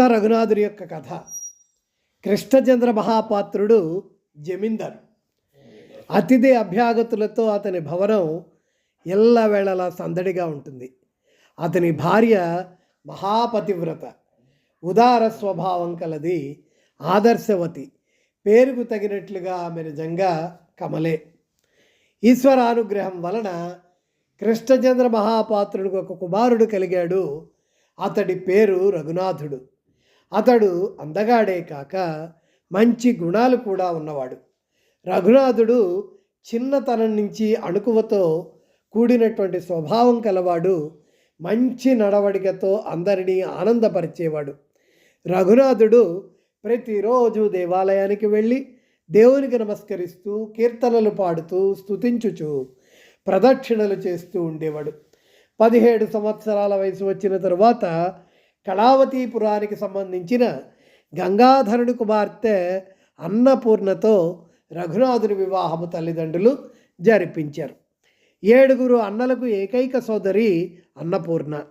భక్త రఘునాథుడి యొక్క కథ. కృష్ణచంద్ర మహాపాత్రుడు జమీందార్. అతిథి అభ్యాగతులతో అతని భవనం ఎల్లవేళలా సందడిగా ఉంటుంది. అతని భార్య మహాపతివ్రత ఉదార స్వభావం కలది ఆదర్శవతి పేరుకు తగినట్లుగా ఆమె నిజంగా కమలే. ఈశ్వరానుగ్రహం వలన కృష్ణచంద్ర మహాపాత్రుడికి ఒక కుమారుడు కలిగాడు. అతడి పేరు రఘునాథుడు. అతడు అందగాడే కాక మంచి గుణాలు కూడా ఉన్నవాడు. రఘునాథుడు చిన్నతనం నుంచి అణుకువతో కూడినటువంటి స్వభావం కలవాడు మంచి నడవడికతో అందరినీ ఆనందపరిచేవాడు. రఘునాథుడు ప్రతిరోజు దేవాలయానికి వెళ్ళి దేవునికి నమస్కరిస్తూ కీర్తనలు పాడుతూ స్తుతించుచు ప్రదక్షిణలు చేస్తూ ఉండేవాడు. పదిహేడు సంవత్సరాల వయసు వచ్చిన తరువాత కళావతీపురానికి సంబంధించిన గంగాధరుడి కుమార్తె అన్నపూర్ణతో రఘునాథుని వివాహము తల్లిదండ్రులు జరిపించారు. ఏడుగురు అన్నలకు ఏకైక సోదరి అన్నపూర్ణ.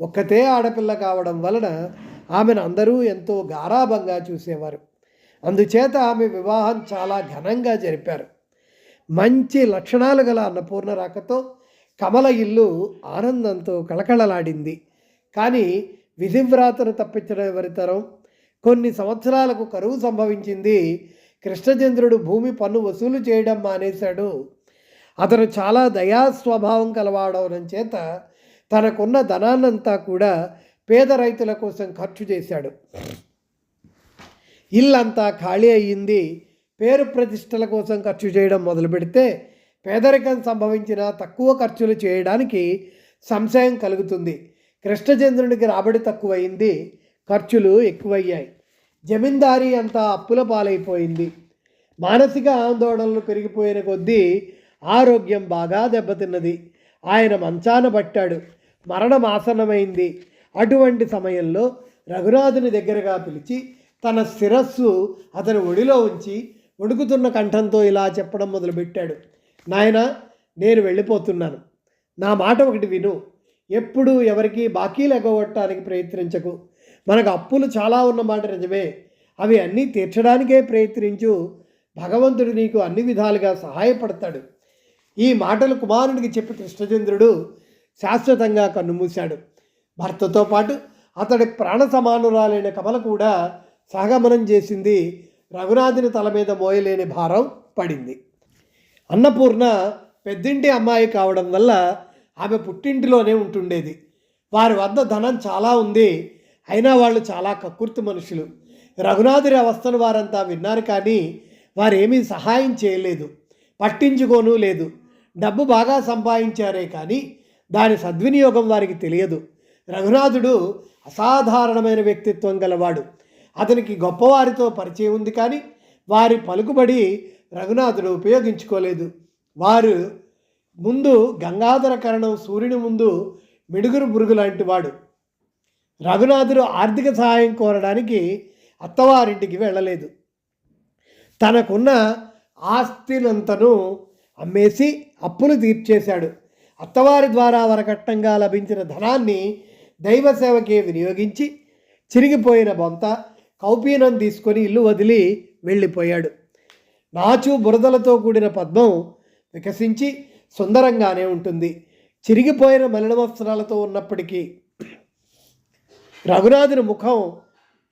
ఒక్కతే ఆడపిల్ల కావడం వలన ఆమెను అందరూ ఎంతో గారాభంగా చూసేవారు. అందుచేత ఆమె వివాహం చాలా ఘనంగా జరిపారు. మంచి లక్షణాలు గల అన్నపూర్ణ రాకతో కమల ఇల్లు ఆనందంతో కళకళలాడింది. కానీ విధివ్రాతను తప్పించడం ఎవరితరం కొన్ని సంవత్సరాలకు కరువు సంభవించింది కృష్ణచంద్రుడు భూమి పన్ను వసూలు చేయడం మానేశాడు. అతను చాలా దయా స్వభావం కలవాడవడం చేత తనకున్న ధనాన్నంతా కూడా పేద రైతుల కోసం ఖర్చు చేశాడు. ఇల్లంతా ఖాళీ అయ్యింది. పేరు ప్రతిష్టల కోసం ఖర్చు చేయడం మొదలు పెడితే పేదరికం సంభవించిన తక్కువ ఖర్చులు చేయడానికి సంశయం కలుగుతుంది. కృష్ణచంద్రునికి రాబడి తక్కువైంది ఖర్చులు ఎక్కువయ్యాయి. జమీందారీ అంతా అప్పుల పాలైపోయింది. మానసిక ఆందోళనలు పెరిగిపోయిన కొద్దీ ఆరోగ్యం బాగా దెబ్బతిన్నది. ఆయన మంచాన పట్టాడు. మరణం ఆసనమైంది అటువంటి సమయంలో రఘునాథుని దగ్గరగా పిలిచి తన శిరస్సు అతని ఒడిలో ఉంచి వణుకుతున్న కంఠంతో ఇలా చెప్పడం మొదలుపెట్టాడు. నాయన నేను వెళ్ళిపోతున్నాను. నా మాట ఒకటి విను. ఎప్పుడు ఎవరికి బాకీలు ఎగ్గొట్టడానికి ప్రయత్నించకు. మనకు అప్పులు చాలా ఉన్నమాట నిజమే. అవి అన్నీ తీర్చడానికే ప్రయత్నించు. భగవంతుడు నీకు అన్ని విధాలుగా సహాయపడతాడు. ఈ మాటలు కుమారునికి చెప్పి కృష్ణచంద్రుడు శాశ్వతంగా కన్నుమూశాడు. భర్తతో పాటు అతడి ప్రాణ సమానురాలైన కమల కూడా సహగమనం చేసింది. రఘునాథుని తల మీద మోయలేని భారం పడింది. అన్నపూర్ణ పెద్దింటి అమ్మాయి కావడం వల్ల ఆమె పుట్టింటిలోనే ఉంటుండేది. వారి వద్ద ధనం చాలా ఉంది. అయినా వాళ్ళు చాలా కక్కుర్తి మనుషులు. రఘునాథుడి అవస్థను వారంతా విన్నారు కానీ వారేమీ సహాయం చేయలేదు. పట్టించుకోను లేదు. డబ్బు బాగా సంపాదించారే కానీ దాని సద్వినియోగం వారికి తెలియదు. రఘునాథుడు అసాధారణమైన వ్యక్తిత్వం గలవాడు. అతనికి గొప్పవారితో పరిచయం ఉంది కానీ వారి పలుకుబడి రఘునాథుడు ఉపయోగించుకోలేదు. వారు ముందు గంగాధర కరణం సూర్యుని ముందు మిడుగురు పురుగు లాంటి వాడు. రఘునాథుడు ఆర్థిక సహాయం కోరడానికి అత్తవారింటికి వెళ్ళలేదు. తనకున్న ఆస్తినంతను అమ్మేసి అప్పులు తీర్చేశాడు. అత్తవారి ద్వారా వరకట్టంగా లభించిన ధనాన్ని దైవసేవకే వినియోగించి చిరిగిపోయిన బొంత కౌపీనం తీసుకొని ఇల్లు వదిలి వెళ్ళిపోయాడు. నాచు బురదలతో కూడిన పద్మం వికసించి సుందరంగానే ఉంటుంది. చిరిగిపోయిన మలిన వస్త్రాలతో ఉన్నప్పటికీ రఘునాథుని ముఖం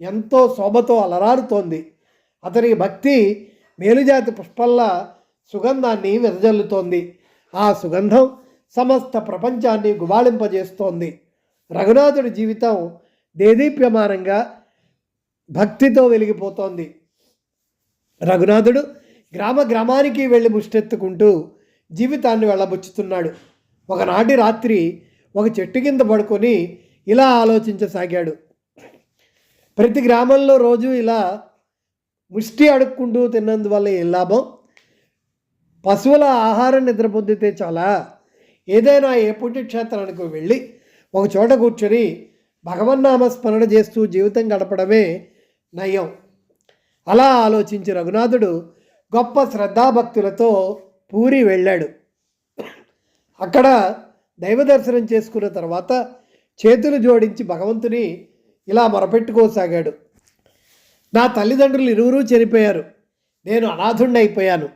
ఎంతో శోభతో అలరారుతోంది. అతని భక్తి మేలుజాతి పుష్పల్లా సుగంధాన్ని వెదజల్లుతోంది. ఆ సుగంధం సమస్త ప్రపంచాన్ని గుబాళింపజేస్తోంది. రఘునాథుడి జీవితం దేదీప్యమానంగా భక్తితో వెలిగిపోతోంది. రఘునాథుడు గ్రామ గ్రామానికి వెళ్ళి ముష్టెత్తుకుంటూ జీవితాన్ని వెళ్ళబుచ్చుతున్నాడు. ఒకనాటి రాత్రి ఒక చెట్టు కింద పడుకొని ఇలా ఆలోచించసాగాడు. ప్రతి గ్రామంలో రోజు ఇలా ముష్టి అడుక్కుంటూ తిన్నందువల్ల ఏం లాభం? పశువుల ఆహారం నిద్ర పొందితే చాలా. ఏదైనా ఏ పుణ్యక్షేత్రానికి వెళ్ళి ఒక చోట కూర్చొని భగవన్నామ స్మరణ చేస్తూ జీవితం గడపడమే నయం. అలా ఆలోచించి రఘునాథుడు గొప్ప శ్రద్ధాభక్తులతో పూరి వెళ్ళాడు. అక్కడ దైవ దర్శనం చేసుకున్న తర్వాత చేతులు జోడించి భగవంతుని ఇలా మొరపెట్టుకోసాగాడు. నా తల్లిదండ్రులు ఇరువురూ చనిపోయారు. నేను అనాథుణ్ణి అయిపోయాను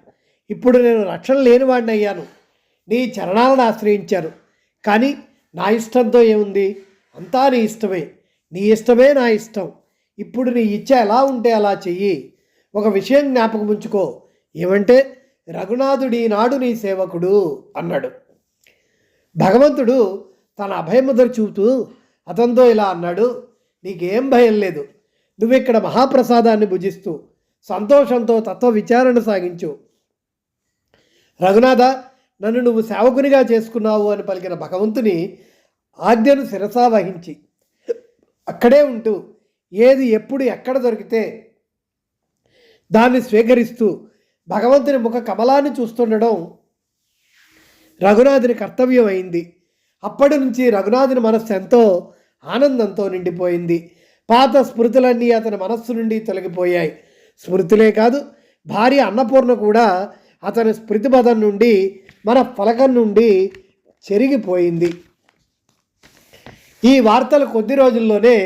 ఇప్పుడు నేను రక్షణ లేనివాడిని అయ్యాను నీ చరణాలను ఆశ్రయించాను కానీ నా ఇష్టంతో ఏముంది? అంతా నీ ఇష్టమే. నీ ఇష్టమే నా ఇష్టం. ఇప్పుడు నీ ఇచ్చ ఎలా ఉంటే అలా చెయ్యి. ఒక విషయం జ్ఞాపకం ఉంచుకో ఏమంటే రఘునాథుడి నాడు నీ సేవకుడు అన్నాడు. భగవంతుడు తన అభయముద్ర చూపుతూ అతనితో ఇలా అన్నాడు నీకేం భయం లేదు. నువ్వు ఇక్కడ మహాప్రసాదాన్ని భుజిస్తూ సంతోషంతో తత్వ విచారణ సాగించు. రఘునాథ నన్ను నువ్వు సేవకునిగా చేసుకున్నావు అని పలికిన భగవంతుని ఆజ్ఞను శిరసా వహించి అక్కడే ఉంటూ ఏది ఎప్పుడు ఎక్కడ దొరికితే దాన్ని స్వీకరిస్తూ భగవంతుని ముఖ కమలాన్ని చూస్తుండడం రఘునాథుని కర్తవ్యం అయింది అప్పటి నుంచి రఘునాథుని మనస్సు ఎంతో ఆనందంతో నిండిపోయింది. పాత స్మృతులన్నీ అతని మనస్సు నుండి తొలగిపోయాయి. స్మృతులే కాదు భార్య అన్నపూర్ణ కూడా అతని స్మృతిపదం నుండి మన ఫలకం నుండి చెరిగిపోయింది. ఈ వార్తలు కొద్ది రోజుల్లోనే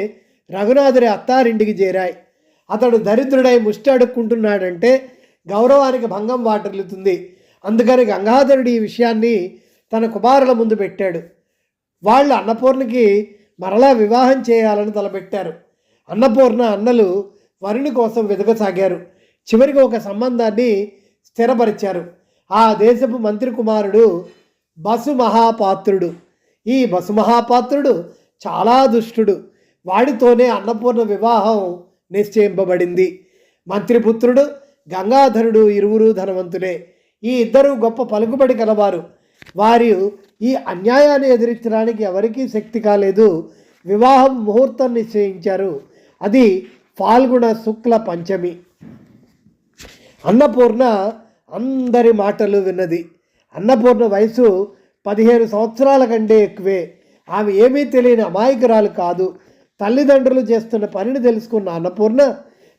రఘునాథుడి అత్తారింటికి చేరాయి. అతడు దరిద్రుడై ముష్టి అడుక్కుంటున్నాడంటే గౌరవానికి భంగం వాటిల్లుతుంది. అందుకని గంగాధరుడు ఈ విషయాన్ని తన కుమారుల ముందు పెట్టాడు. వాళ్ళు అన్నపూర్ణకి మరలా వివాహం చేయాలని తలపెట్టారు. అన్నపూర్ణ అన్నలు వరుణి కోసం వెతకసాగారు చివరికి ఒక సంబంధాన్ని స్థిరపరిచారు. ఆ దేశపు మంత్రి కుమారుడు బసు మహాపాత్రుడు. ఈ బసు మహాపాత్రుడు చాలా దుష్టుడు. వాడితోనే అన్నపూర్ణ వివాహం నిశ్చయింపబడింది. మంత్రిపుత్రుడు గంగాధరుడు ఇరువురు ధనవంతులే. ఈ ఇద్దరు గొప్ప పలుకుబడి కలవారు. వారు ఈ అన్యాయాన్ని ఎదిరించడానికి ఎవరికీ శక్తి కాలేదు. వివాహం ముహూర్తం నిశ్చయించారు. అది ఫాల్గుణ శుక్ల పంచమి. అన్నపూర్ణ అందరి మాటలు విన్నది. అన్నపూర్ణ వయసు పదిహేను సంవత్సరాల కంటే ఎక్కువే. ఆమె ఏమీ తెలియని అమాయకురాలు కాదు. తల్లిదండ్రులు చేస్తున్న పనిని తెలుసుకున్న అన్నపూర్ణ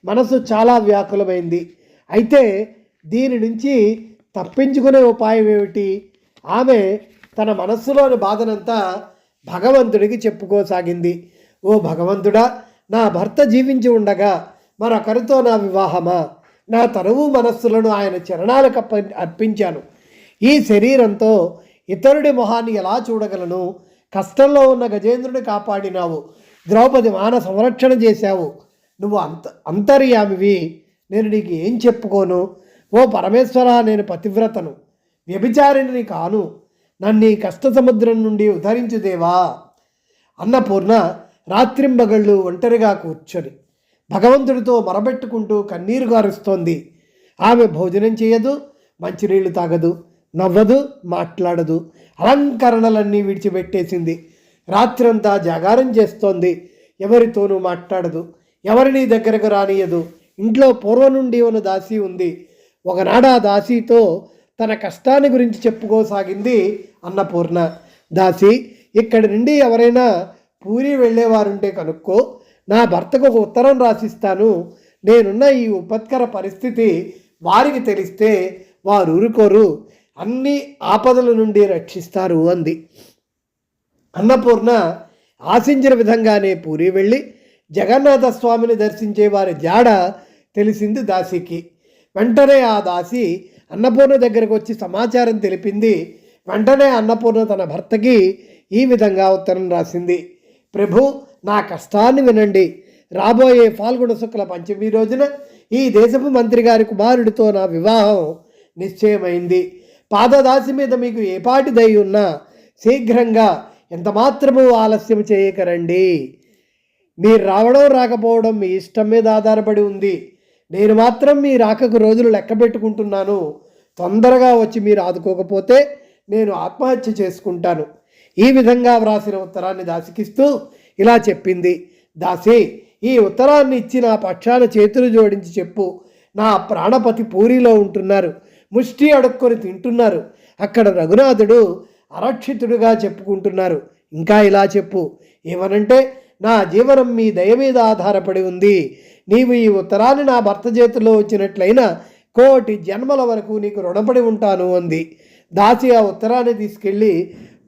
మనసు చాలా వ్యాకులమైంది. అయితే దీని నుంచి తప్పించుకునే ఉపాయం ఏమిటి? ఆమె తన మనస్సులోని బాధనంతా భగవంతుడికి చెప్పుకోసాగింది. ఓ భగవంతుడా నా భర్త జీవించి ఉండగా మరొకరితో నా వివాహమా? నా తరువు మనస్సులను ఆయన చరణాలకు అప్ప అర్పించాను. ఈ శరీరంతో ఇతరుడి మొహాన్ని ఎలా చూడగలను? కష్టంలో ఉన్న గజేంద్రుని కాపాడినావు. ద్రౌపది మాన సంరక్షణ చేశావు. నువ్వు అంత అంతర్యామివి. నేను నీకు ఏం చెప్పుకోను? ఓ పరమేశ్వర నేను పతివ్రతను. వ్యభిచారిణిని కాను. నన్ను ఈ కష్ట సముద్రం నుండి ఉద్ధరించుదేవా అన్నపూర్ణ రాత్రింబగళ్ళు ఒంటరిగా కూర్చొని భగవంతుడితో మొరబెట్టుకుంటూ కన్నీరు గారుస్తోంది. ఆమె భోజనం చేయదు మంచినీళ్ళు తాగదు నవ్వదు మాట్లాడదు. అలంకరణలన్నీ విడిచిపెట్టేసింది. రాత్రంతా జాగారం చేస్తోంది. ఎవరితోనూ మాట్లాడదు. ఎవరిని దగ్గరకు రానియదు. ఇంట్లో పూర్వం నుండి ఉన్న దాసి ఉంది. ఒకనాడు ఆ దాసీతో తన కష్టాన్ని గురించి చెప్పుకోసాగింది అన్నపూర్ణ. దాసి ఇక్కడి నుండి ఎవరైనా పూరి వెళ్ళేవారుంటే కనుక్కో నా భర్తకు ఒక ఉత్తరం రాసిస్తాను. నేనున్న ఈ ఉపత్కర పరిస్థితి వారికి తెలిస్తే వారు ఊరుకోరు అన్ని ఆపదల నుండి రక్షిస్తారు అంది. అన్నపూర్ణ ఆశించిన విధంగానే పూరి వెళ్ళి జగన్నాథ స్వామిని దర్శించే వారి జాడ తెలిసింది దాసికి. వెంటనే ఆ దాసి అన్నపూర్ణ దగ్గరకు వచ్చి సమాచారం తెలిపింది. వెంటనే అన్నపూర్ణ తన భర్తకి ఈ విధంగా ఉత్తరం రాసింది. ప్రభు నా కష్టాన్ని వినండి. రాబోయే ఫాల్గుణ శుక్ల పంచమి రోజున ఈ దేశపు మంత్రి గారి కుమారుడితో నా వివాహం నిశ్చయమైంది. పాదదాసి మీద మీకు ఏపాటి దయ ఉన్నా శీఘ్రంగా ఎంత మాత్రము ఆలస్యం చేయకరండి. మీరు రావడం రాకపోవడం మీ ఇష్టం మీద ఆధారపడి ఉంది. నేను మాత్రం మీ రాకకు రోజులు లెక్క పెట్టుకుంటున్నాను. తొందరగా వచ్చి మీరు ఆదుకోకపోతే నేను ఆత్మహత్య చేసుకుంటాను. ఈ విధంగా వ్రాసిన ఉత్తరాన్ని దాసికిస్తూ ఇలా చెప్పింది. దాసి ఈ ఉత్తరాన్ని ఇచ్చి నా పక్షాన చేతులు జోడించి చెప్పు. నా ప్రాణపతి పూరిలో ఉంటున్నారు. ముష్టి అడుక్కొని తింటున్నారు. అక్కడ రఘునాథుడు అరక్షితుడుగా చెప్పుకుంటున్నారు. ఇంకా ఇలా చెప్పు. ఏమనంటే నా జీవనం మీ దయ మీద ఆధారపడి ఉంది. నీవు ఈ ఉత్తరాన్ని నా భర్త చేతిలో వచ్చినట్లయినా కోటి జన్మల వరకు నీకు రుణపడి ఉంటాను అంది. దాసి ఆ ఉత్తరాన్ని తీసుకెళ్ళి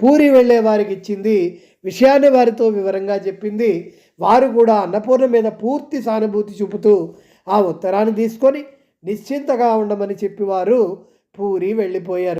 పూరి వెళ్ళే వారికి ఇచ్చింది. విషయాన్ని వారితో వివరంగా చెప్పింది. వారు కూడా అన్నపూర్ణ మీద పూర్తి సానుభూతి చూపుతూ ఆ ఉత్తరాన్ని తీసుకొని నిశ్చింతగా ఉండమని చెప్పి వారు పూరి వెళ్ళిపోయారు.